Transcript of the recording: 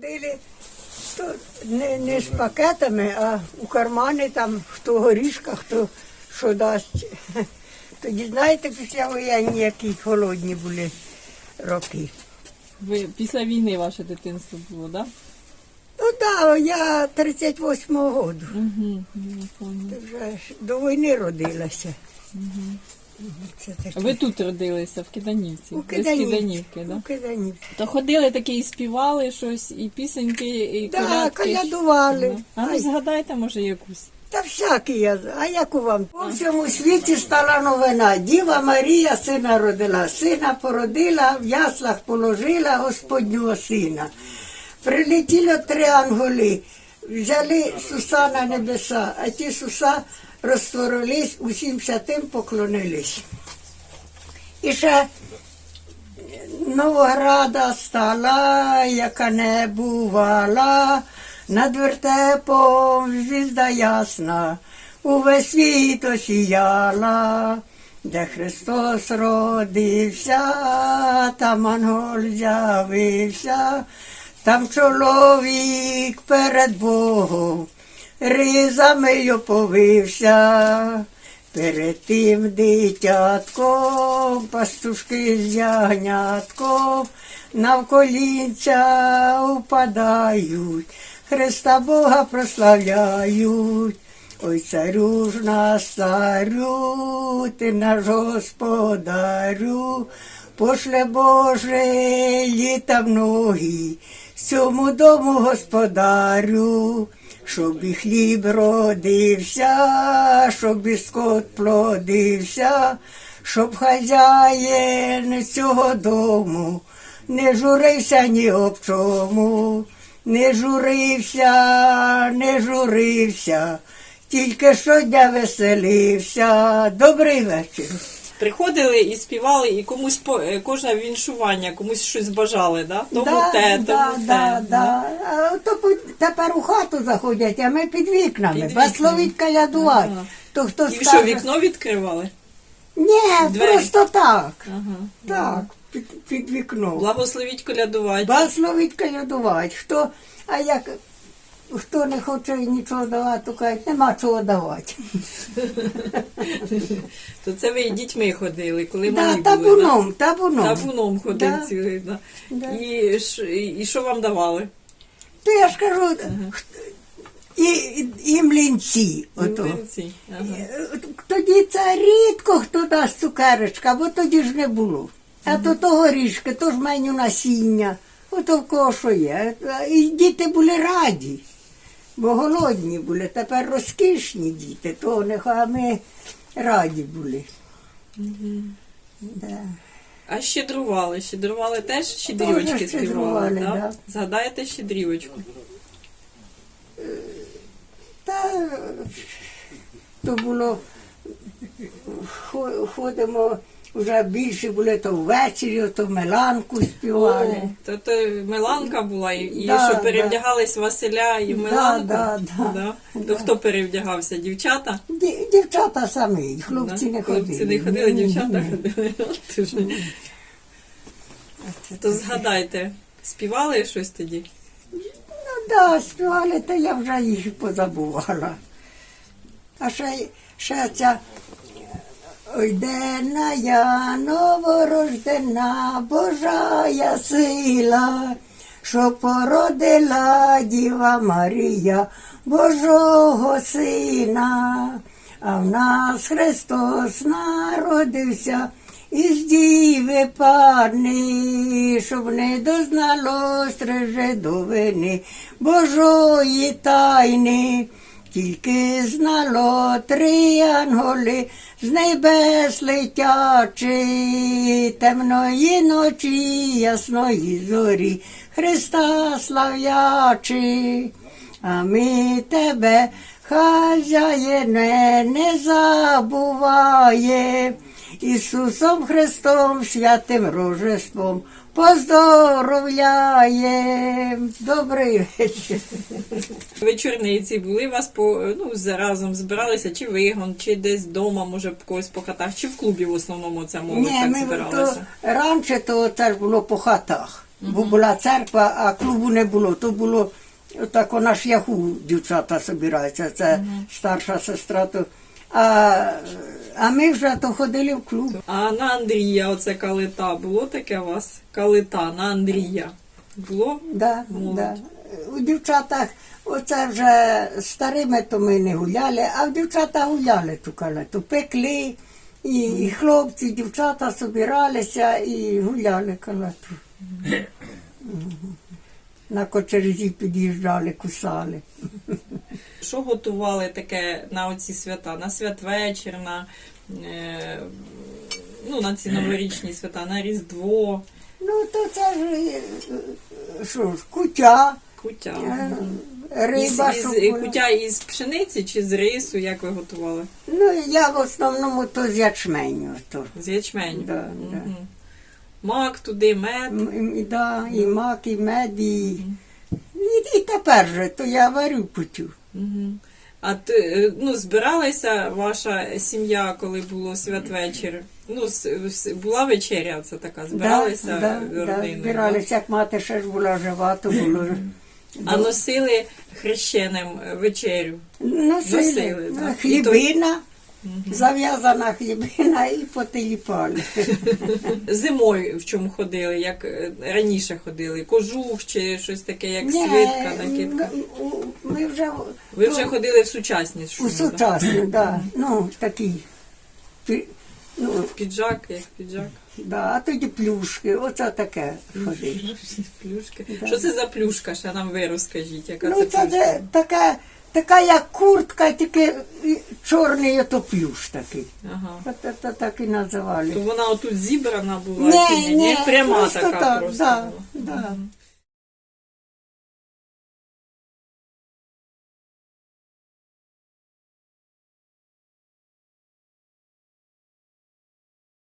Ходили то не, не з пакетами, а у кармани там хто горішка, хто що дасть. Тоді, знаєте, після воєнні, які холодні були роки. Ви після війни ваше дитинство було, так? Да? Ну так, я 38-го року. Угу, я. Вже до війни родилася. Це таке. Ви тут родилися, в Киданівці. У Киданівці. Киданівки, да? У Киданівці. То ходили такі і співали щось, і пісеньки, і Так, колядки. колядували. А ну Ай. згадайте, може, якусь. Та всякі я. А як у вам? По всьому світі стала новина. Діва Марія сина родила. Сина породила, в яслах положила Господнього сина. Прилетіло три анголи, взяли суса на небеса, а ті суса розтворились, усім святим поклонились. І ще Новограда стала, яка не бувала, над вертепом звізда ясна, увесь світ осіяла, де Христос родився, там ангел з'явився, там чоловік перед Богом, ризами оповився. Перед тим дитятком, пастушки з ягнятком, навколінця упадають, Христа Бога прославляють. Ой, царю ж нас царю, ти наш господарю, пошле Боже літа многі, цьому дому господарю, щоб і хліб родився, щоб і плодився, щоб хазяїн цього дому не журився ні об чому, не журився, не журився, тільки щодня веселився. Добрий вечір. Приходили і співали, і комусь по е, кожне віншування, комусь щось бажали, да? Тому те, тому да, те. да, да. А то тепер у хату заходять, а ми під вікнами. Під Благословіть калядувати. Ага. То хто І що, вікно відкривали? Ні, Двері? просто так. Ага. Так, під, під вікном. Благословіть колядувати. Благословіть калядувати. Хто, а як хто не хоче нічого давати, то кажуть, нема чого давати. То це ви і дітьми ходили, коли Да, малі були. табуном, табуном. Да? Табуном ходив Да. цілий. Да. Да. І, ш- і що вам давали? То я ж кажу, і, і, і млінці. Ото. Млинці. Ага. Е, Тоді це рідко хто дасть цукерочка, бо тоді ж не було. А то того ріжки, то ж меню насіння, ото в кого що є. І діти були раді, бо голодні були. Тепер розкішні діти, то нехай ми раді були. Да. А щедрували? Щедрували теж щедрівочки співали, щедрували, да? да. Згадаєте щедрівочку? Та то було, хо- ходимо, вже більше були то ввечері, то меланку співали. О, то, то Меланка була, і, Да, що да. перевдягались Василя і Меланку? да, да. То хто перевдягався? Дівчата? Ді- Дівчата самі, хлопці Да? не ходили. Хлопці не ходили, дівчата ходили. То згадайте, співали щось тоді? Ну да, співали, то я вже їх позабувала. А ще, ще ця Ой, денна я новорождена Божая сила, що породила Діва Марія Божого Сина, а в нас Христос народився із діви пани, щоб не дознало стриже до вини Божої тайни. Тільки знало три анголи з небес летячи, темної ночі, ясної зорі, Христа слав'ячи. А ми тебе, хазяїне, не забуває. Ісусом Христом, святим Рожеством поздоровляєм. Добрий вечір. Вечорниці були вас по ну з- разом збиралися, чи вигон, чи десь вдома, може когось по хатах, чи в клубі в основному ця молодь Ні, так ми то раніше то це ж було по хатах. Бо була церква, а клубу не було. То було так на шляху дівчата збираються. Це старша сестра. То, а, а ми вже то ходили в клуб. А на Андрія, оце калита, було таке у вас? Калита на Андрія. Було? Да, Молодь. да. У дівчатах, оце вже старими, то ми не гуляли, а в дівчата гуляли ту калету. Пекли, і, і хлопці, і дівчата збиралися і гуляли калету. На кочерзі під'їжджали, кусали. Що готували таке на оці свята? На святвечір, на, е, ну, на ці новорічні свята, на Різдво, Ну, то це ж, е, що ж, кутя, куття. е, риба, із, із, куття із пшениці чи з рису, як ви готували? Ну, я в основному то з ячменю. То. З ячменю. Да, Мгм. Мак туди, мед. М, І, да, і мак, і мед, і, і, і тепер же, то я варю путю. Мгм. А ти, е, ну, збиралася ваша сім'я, коли було святвечір? Ну, с- с- була вечеря, це така, збиралися да, да, да, родиною. збиралися, як мати ще ж була жива, то було. А носили хрещеним вечерю. Носили, носили, ну, так. хлібина, зав'язана хлібина і потиліпали. Зимою в чому ходили, як е, раніше ходили? Кожух чи щось таке, як Ні, свитка, накидка? Ми вже Ви вже ходили в сучасні у шуби, да? сучасну, да. ну, такі. пі- Ну, Піджак, як піджак. да, а тоді плюшки, оце таке ходить. Плюшки. Да. Що це за плюшка? Ще нам ви розкажіть, яка Ну, це це плюшка? така, така як куртка, тільки чорний ото плюш такий. Ага. Та- та- Так і називали. То вона отут зібрана була, чи ні? Ні, пряма просто така так, просто да, була. да.